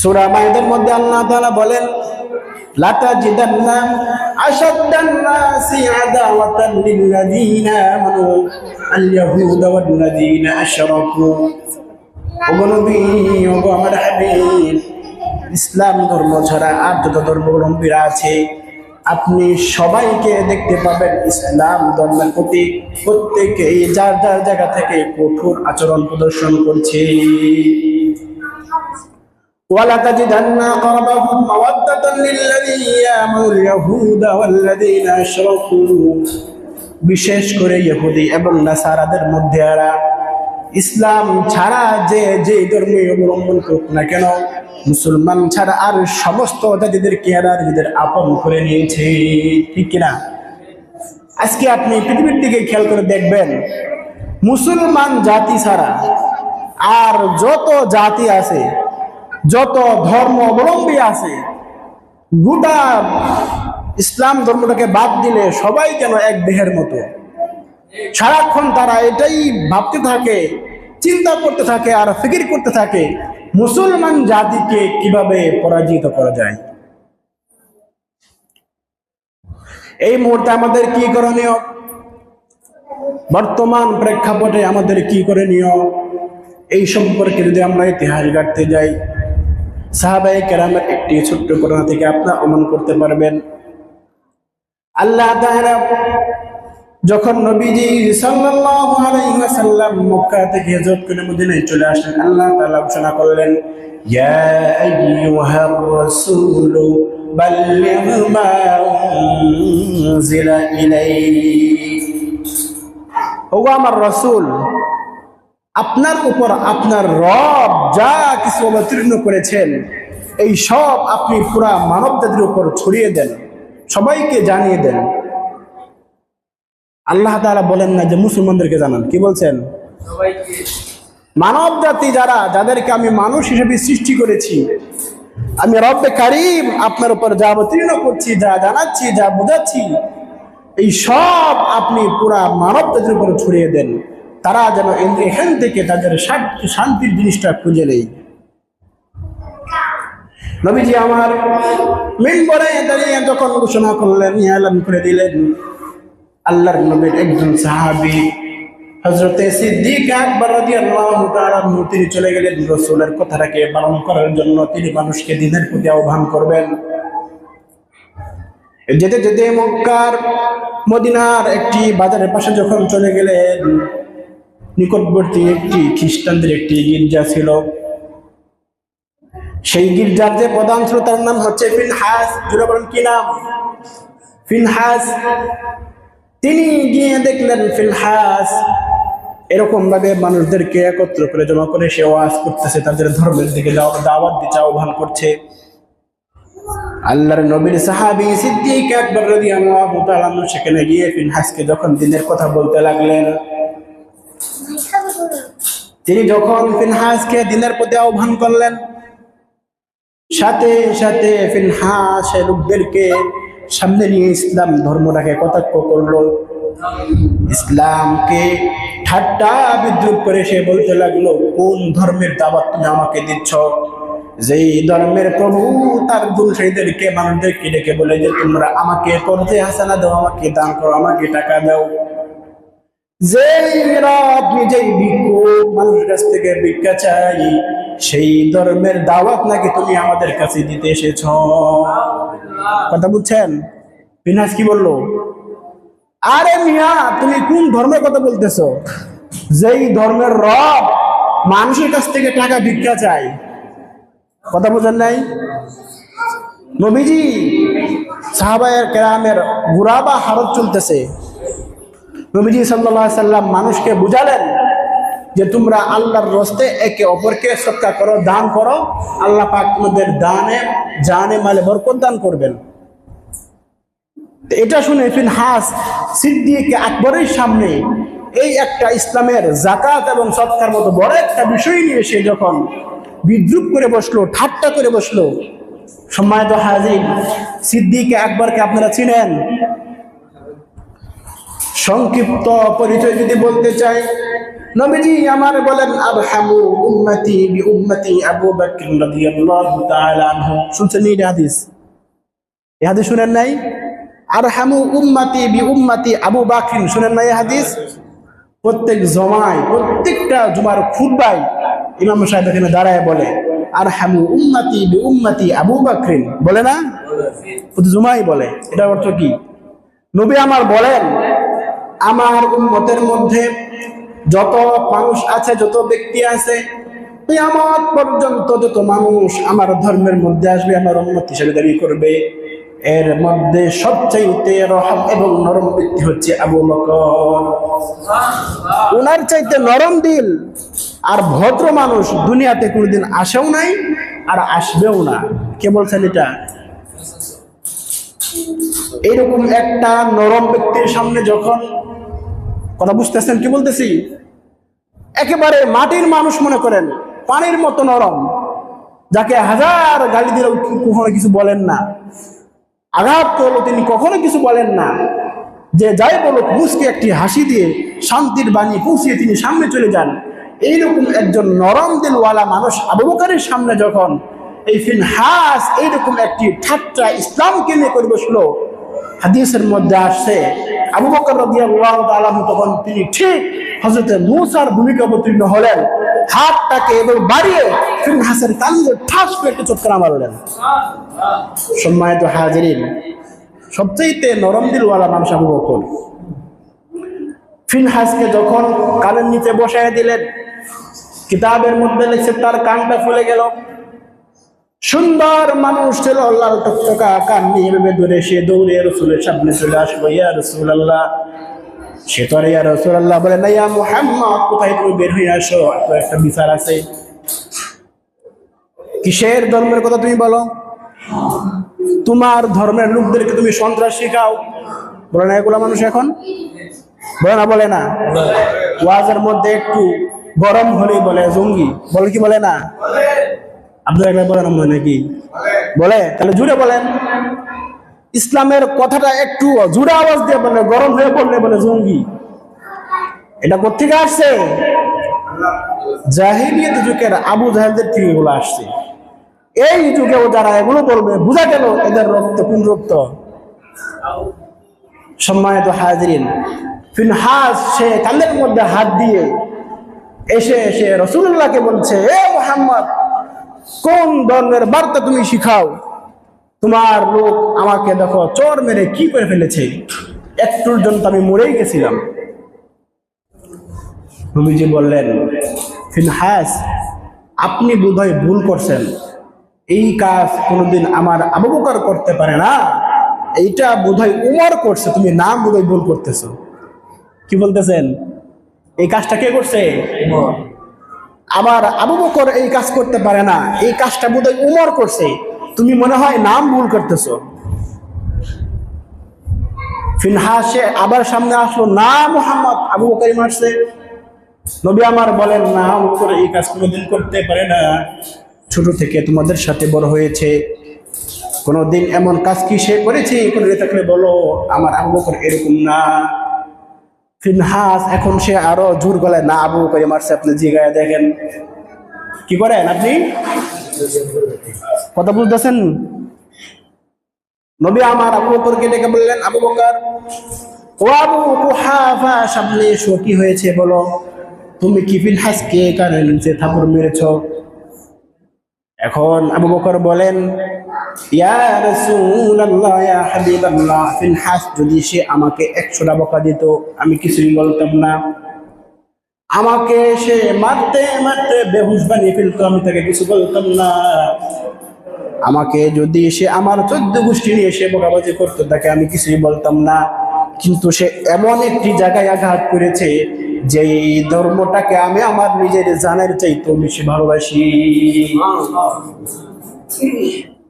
সূরা মাইদার মধ্যে আল্লাহ তাআলা বলেন আদাওয়াতান লিল্লাযীনা আমানু, আল-ইয়াহুদা ওয়াল-লাযীনা আশরাকু। ওগো নবী আমার হাবিব, ইসলাম ধর্ম ছাড়া আর যত ধর্মাবলম্বীরা আছে, আপনি সবাইকে দেখতে পাবেন ইসলাম ধর্মের প্রতি প্রত্যেকেই যার যার জায়গা থেকে কঠোর আচরণ প্রদর্শন করছে। ولا تجدن أقربهم مودة للذين آمنوا اليهود والذين أشركوا বিশেষ করে ইহুদি এবং নাসারাদের মধ্যে এরা ইসলাম ছাড়া যে যে ধর্মে অবলম্বন করুক না কেন মুসলমান ছাড়া আর সমস্ত জাতিদেরকে এরা নিজেদের আপন করে নিয়েছে ঠিক কিনা আজকে আপনি পৃথিবীর দিকে খেয়াল করে দেখবেন মুসলমান জাতি ছাড়া আর যত জাতি আছে যত ধর্ম অবলম্বী আছে, গোটা ইসলাম ধর্মটাকে বাদ দিলে সবাই কেন এক দেহের মতো। সারাক্ষণ তারা এটাই ভাবতে থাকে, চিন্তা করতে থাকে আর ফিকির করতে থাকে, মুসলমান জাতিকে কীভাবে পরাজিত করা যায়। এই মুহূর্তে আমাদের কি করণীয়? বর্তমান প্রেক্ষাপটে আমাদের কি করণীয়? এই সম্পর্কে যদি আমরা ইতিহাস গাঁটতে যাই সাহাবাই কেরামের একটি ছোট্ট ঘটনা থেকে আপনার অমন করতে পারবেন। আল্লাহ যখন নবীজি ওয়াসাল্লাম মক্কা থেকে হিজরত করে মদিনায় চলে আসলেন, আল্লাহ তাআলা ঘোষণা করলেন, ইয়া আইয়ুহার রাসূল বাল্লিগ ও আমার রাসূল আপনার উপর আপনার রব যা কিছু অবতীর্ণ করেছেন এই সব আপনি পুরা মানব জাতির উপর ছড়িয়ে দেন সবাইকে জানিয়ে দেন। আল্লাহ তারা বলেন না যে মুসলমানদেরকে জানান কি বলছেন? মানব জাতি যারা যাদেরকে আমি মানুষ হিসেবে সৃষ্টি করেছি আমি রব্বে কারিম আপনার উপর যা অবতীর্ণ করছি যা জানাচ্ছি যা বোঝাচ্ছি এই সব আপনি পুরা মানব জাতির উপর ছড়িয়ে দেন। তারা যেন এখান থেকে তাদের শান্তির জিনিসটা খুঁজে নেই নবীজি আমার মেম্বরে দাঁড়িয়ে যখন ঘোষণা করলেন এলান করে দিলেন। আল্লাহর নবীর একজন সাহাবী হজরতে সিদ্দিক আকবর তিনি চলে গেলেন রাসূলের কথাটাকে পালন করার জন্য। তিনি মানুষকে দিনের প্রতি আহ্বান করবেন। যেতে যেতে মক্কার, মদিনার একটি বাজারের পাশে যখন চলে গেলেন নিকটবর্তী একটি খ্রিস্টানদের একটি গির্জা ছিল। সেই গির্জার যে প্রধান ছিল তার নাম হচ্ছে ফিনহাস বলেন, কি নাম? ফিনহাস। তিনি গিয়ে দেখলেন ফিনহাস এরকম ভাবে মানুষদেরকে একত্র করে জমা করে সে ওয়াজ করতেছে, তাদের ধর্মের দিকে যাওয়া দাওয়াত দিতে আহ্বান করছে। আল্লাহর নবীর সাহাবি সিদ্দিক আকবর রাদিয়াল্লাহু তাআলা সেখানে গিয়ে ফিনহাসকে যখন দিনের কথা বলতে লাগলেন তিনি যখন ফিনহাসকে দিনের প্রতি আহ্বান করলেন, সাথে সাথে ফিনহাস লোকদেরকে সামনে নিয়ে ইসলাম ধর্মটাকে কটাক্ষ করল। ইসলামকে ঠাট্টা বিদ্রুপ করে সে বলতে লাগল, কোন ধর্মের দাওয়াত তুমি আমাকে দিচ্ছ? যেই ধর্মের প্রভু তার দুলসাইদেরকে মানুষদেরকে ডেকে বলে যে, তোমরা আমাকে করতে হাসানা দাও, আমাকে দান করো, আমাকে টাকা দাও। যেই রব নিজেই ভিক্ষুক মানুষের কাছ থেকে ভিক্ষা চাই, সেই ধর্মের দাওয়াত নাকি তুমি আমাদের কাছে দিতে এসেছ? কথা বুঝছেন? বিনাশ কি বলল? আরে মিয়া, তুমি কোন ধর্মের কথা বলতেছো? যেই ধর্মের রব মানুষের কাছ থেকে টাকা ভিক্ষা চাই কথা বুঝেন নাই? নবীজি সাহাবায়ের কেরামের গুরাবা হারত চলতেছে। নবীজি সাল্লাল্লাহু সাল্লাম মানুষকে বুঝালেন যে তোমরা আল্লাহর রস্তে একে অপরকে সৎকার করো, দান করো। আল্লাহ পাক তোমাদের দানে, জানে, মালে বরকত দান করবেন। এটা শুনে ফিনহাস সিদ্দিক আকবরের সামনে এই একটা ইসলামের জাকাত এবং সৎকার মতো বড় একটা বিষয় নিয়ে সে যখন বিদ্রুপ করে বসল, ঠাট্টা করে বসল, সম্মানিত হাজির, সিদ্দিক আকবরকে আপনারা চিনেন। সংক্ষিপ্ত পরিচয় যদি বলতে চাই, নবীজি আমার বলেন আরহামু উম্মতি বি উম্মতি আবু শুনছেন শুনেন নাই? আরহামু উম্মতি বি উম্মতি আবু বকর। শুনেন নাই এই হাদিস? প্রত্যেক জমায়, প্রত্যেকটা জুমার খুতবায় ইমাম সাহেব এখানে দাঁড়ায় বলে আর আরহামু উম্মতি বি উম্মতি আবু বকর। বলে না? জুমাই বলে। এটা অর্থ কি? নবী আমার বলেন আমার উম্মতের মধ্যে যত মানুষ আছে, যত ব্যক্তি আছে আমার পর্যন্ত যত মানুষ আমার ধর্মের মধ্যে আসবে, আমার উন্মত হিসেবে দাবি করবে। এর মধ্যে সবচাইতে রহম এবং নরম ব্যক্তি হচ্ছে আবু বকর। ওনার চাইতে নরম দিল আর ভদ্র মানুষ দুনিয়াতে কোনোদিন আসেও নাই আর আসবেও না। কে বলছেন এটা? এইরকম একটা নরম ব্যক্তির সামনে যখন কথা বুঝতেছেন কি বলতেছি? একেবারে মাটির মানুষ মনে করেন, পানির মতো নরম, যাকে হাজার গালি দিলেও কখনো কিছু বলেন না। আঘাত করল তিনি কখনো কিছু বলেন না। যে যাই বলুক, মুসকে একটি হাসি দিয়ে শান্তির বাণী পৌঁছিয়ে তিনি সামনে চলে যান। এইরকম একজন নরম দিলওয়ালা মানুষ আবু বকরের সামনে যখন এই ফিনহাস, এইরকম একটি ঠাট্টা ইসলামকে নিয়ে করে বসল হাদিসের মধ্যে আসছে আবু বকর রাদিয়াল্লাহু তাআলা তখন তিনি ঠিক হযরতে মূসার ভূমিকা অবতীর্ণ হলেন। হাতটাকে এবং বাড়িয়ে ফিনহাসের কান্দে ঠাস করে একটা চটকানা মারলেন। সম্মানিত হাজিরিন সবচেয়ে নরম দিলওয়ালা মানুষ আবু বকর। ফিনহাসকে যখন কানের নিচে বসায় দিলেন, কিতাবের মধ্যে লিখছে, তার কানটা ফুলে গেল। সুন্দর মানুষ ছিল, লাল টকটকা, কান নিয়ে ভেবে সে দৌড়ে রসুলের সামনে চলে আসলো, ইয়া রসুল আল্লাহ সে তো ইয়া রসুল আল্লাহ বলে, না, ইয়া মুহাম্মদ, কোথায় তুমি বের হয়ে আসো? তো একটা বিচার আছে। কিসের ধর্মের কথা তুমি বলো? তোমার ধর্মের লোকদেরকে তুমি সন্ত্রাস শেখাও। বলে না এগুলা মানুষ এখন? বলে না বলে না। ওয়াজের মধ্যে একটু গরম হলেই বলে, জঙ্গি। বলে কি বলে না? আপনার একবার বলেন আমরা নাকি? বলে? তাহলে জুড়ে বলেন। ইসলামের কথাটা একটু জুড়ে আওয়াজ দিয়ে বলে, গরম হয়ে পড়লে বলে জঙ্গি। এটা কোথেকে আসছে? জাহিলিয়ত যুগের আবু জাহেলদের থেকে এগুলো আসছে। এই যুগেও যারা এগুলো বলবে, বোঝা গেল এদের রক্ত, কোন রক্ত? সম্মানিত হাজরিন ফিনহাস সে কানের মধ্যে হাত দিয়ে এসে এসে রসুল্লাহকে বলছে, এ মোহাম্মদ কোন ধর্মের বার্তা তুমি শিখাও? তোমার লোক আমাকে দেখো, চর মেরে কি করে ফেলেছে? একটুর জন্য আমি মরেই গেছিলাম। নবীজি বললেন ফিনহাস আপনি বোধহয় ভুল করছেন। এই কাজ কোনোদিন আমার আবু করতে পারে না। এইটা বোধহয় উমর করছে, তুমি নাম বোধহয় ভুল করতেছো। কি বলতেছেন? এই কাজটা কে করছে? আবার আবু বকর এই কাজ করতে পারে না। এই কাজটা বোধহয় উমর করছে। তুমি মনে হয় নাম ভুল করতেছ। ফিনহাসে আবার সামনে আসলো। না, মোহাম্মদ, আবু বকর মারছে নবী আমার বলেন, না, আবু বকর এই কাজ কোনোদিন করতে পারে না। ছোট থেকে তোমাদের সাথে বড় হয়েছে। কোনোদিন এমন কাজ কি সে করেছে? কোনো থাকলে বলো, আমার আবু বকর এরকম না। ফিনহাস, এখন সে আরও জোর গলায় না আবু করে মারছে। আপনি জিগায় দেখেন, কি করেন আপনি? কথা বুঝতেছেন নবী আমার আবু বকরকে ডেকে বললেন, আবু বকর, ও আবু কুহাফা, সামনে এসো কি হয়েছে, বলো, তুমি কি ফিনহাসকে কারণে নিচে থাপড় মেরেছ? এখন আবু বকর বলেন ইয়া রাসূলুল্লাহ যদি সে আমাকে একশোটা বকা দিত, আমি কিছুই বলতাম না। আমাকে সে মারতে মারতে বেহুশ বানিয়ে ফেলতো, আমি তাকে কিছু বলতাম না। আমাকে যদি সে আমার চোদ্দ গোষ্ঠী নিয়ে সে বকাবাজি করতো, তাকে আমি কিছুই বলতাম না। কিন্তু সে এমন একটি জায়গায় আঘাত করেছে যে ধর্মটাকে আমি আমার নিজের জানের চাইতে বেশি ভালোবাসি।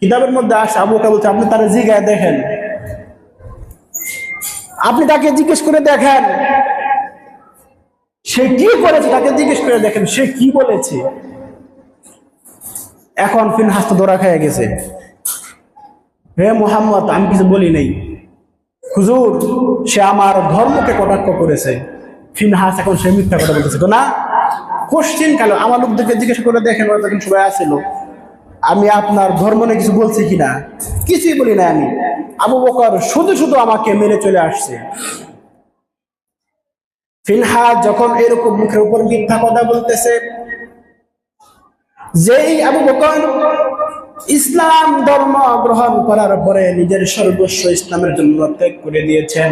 কিতাবের মধ্যে আসে আবু বলছে, আপনি তার জিগায় দেখেন। আপনি তাকে জিজ্ঞেস করে দেখেন। সে কি করেছে তাকে জিজ্ঞেস করে দেখেন, সে কি বলেছে? এখন ফিনহাস তো ধরা খেয়ে গেছে। হে মোহাম্মদ, আমি কিছু বলি নাই। হুজুর, সে আমার ধর্মকে কটাক্ষ করেছে। ফিনহাস এখন সে মিথ্যা কথা বলতেছে। না, কোশ্চিন কালো আমার লোকদেরকে জিজ্ঞেস করে দেখেন, ওরা সবাই আসছিল আমি আপনার ধর্ম নিয়ে কিছু বলছি কিনা? কিছুই বলি না আমি। আবু বকর শুধু শুধু আমাকে মেরে চলে আসছে। ফিনহাস যখন এরকম মুখের উপর মিথ্যা কথা বলতেছে, যেই আবু বকর ইসলাম ধর্ম গ্রহণ করার পরে নিজের সর্বস্ব ইসলামের জন্য ত্যাগ করে দিয়েছেন।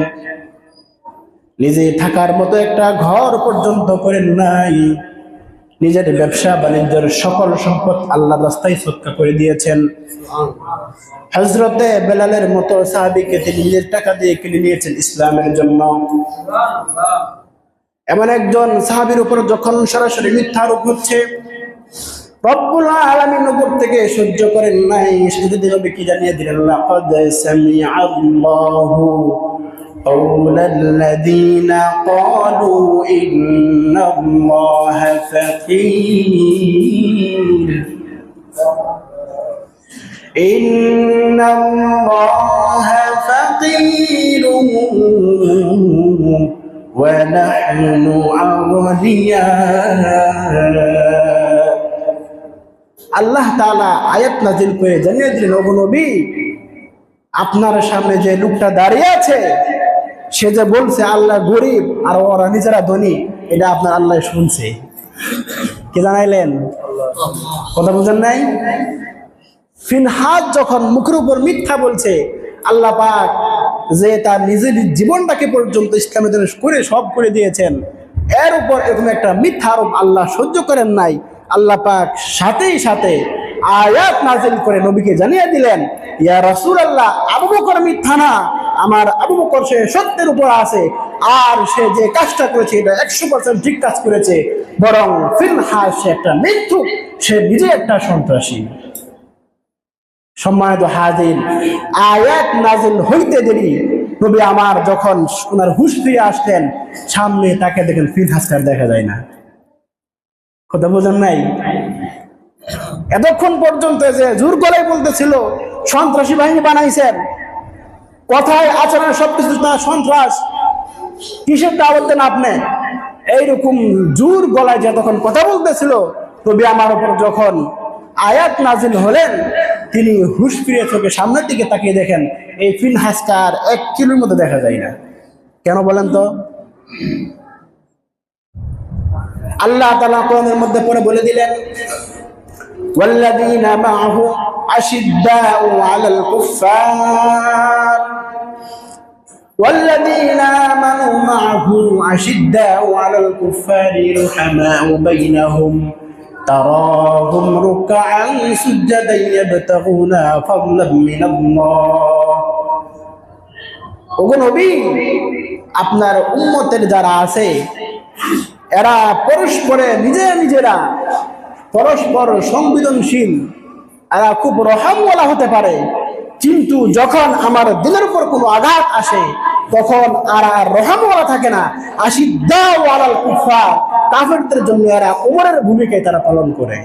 নিজে থাকার মতো একটা ঘর পর্যন্ত করেন নাই। নিজের ব্যবসা বাণিজ্যের সকল সম্পদ আল্লাহ রাস্তায় সৎকা করে দিয়েছেন। হজরতে বেলালের মতো সাহাবিকে তিনি নিজের টাকা দিয়ে কিনে নিয়েছেন ইসলামের জন্য। এমন একজন সাহাবির উপর যখন সরাসরি মিথ্যা আরোপ হচ্ছে উপর থেকে সহ্য নাই। দিলেন? আল্লাহু قول الذين قالوا إن الله فقير إن الله فقير ونحن أغنياء আল্লাহ তাআলা আয়াত নাজিল করে জানিয়ে দিলেন ওগো নবী আপনার সামনে যে লোকটা দাঁড়িয়ে আছে সে যে বলছে, আল্লাহ গরিব আর ওরা নিজেরা ধনী এটা আপনার আল্লাহ শুনছে। কে জানাইলেন? কথা বুঝেন নাই? ফিনহাদ যখন মুখের উপর মিথ্যা বলছে, আল্লাহ পাক যে তার নিজের জীবনটাকে পর্যন্ত ইসলামের জন্য করে সব করে দিয়েছেন, এর উপর এরকম একটা মিথ্যা আরোপ আল্লাহ সহ্য করেন নাই। আল্লাহ পাক সাথেই সাথে আয়াত নাজিল করে নবীকে জানিয়ে দিলেন, ইয়া রাসূল আল্লাহ আবু বকর মিথ্যা না আমার আবু বকর সে সত্যের উপর আছে, আর সে যে কাজটা করেছে এটা একশো পার্সেন্ট ঠিক কাজ করেছে। বরং ফিনহাস সে একটা মৃত্যু সে নিজে একটা সন্ত্রাসী। সম্মানিত হাজির, আয়াত নাজিল হইতে দেরি। নবী আমার যখন ওনার হুশ ফিরে আসতেন, সামনে তাকে দেখেন ফিনহাসকার দেখা যায় না। কথা বোঝেন নাই? এতক্ষণ পর্যন্ত যে জোর গলায় বলতেছিল, সন্ত্রাসী বাহিনী বানাইছেন কথায় আচরণে সবকিছু না সন্ত্রাস কিসের দাওয়াত দেন আপনি এইরকম জোর গলায় যে তখন কথা বলতেছিল তবে আমার উপর যখন আয়াত নাজিল হলেন তিনি হুশ ফিরে চোখে সামনের দিকে তাকিয়ে দেখেন এই ফিন হাসকার এক কিলোর মধ্যে দেখা যায় না কেন বলেন তো আল্লাহ তালা কোরআনের মধ্যে পরে বলে দিলেন والذين معه أشداء على الكفار والذين آمنوا معه أشداء على الكفار رحماء بينهم تراهم ركعا سجدا يبتغون فضلا من الله ওগো নবী আপনার উম্মতের যারা আছে এরা পরস্পরে নিজে নিজেরা পরস্পর সংবেদনশীল এরা খুব রহামওয়ালা হতে পারে কিন্তু যখন আমার দিলের উপর কোনো আঘাত আসে তখন আর আর রহামওয়ালা থাকে না। আশিদ্দাওয়ালাল কুফা কাফেরদের জন্য এরা উমরের ভূমিকায় তারা পালন করে।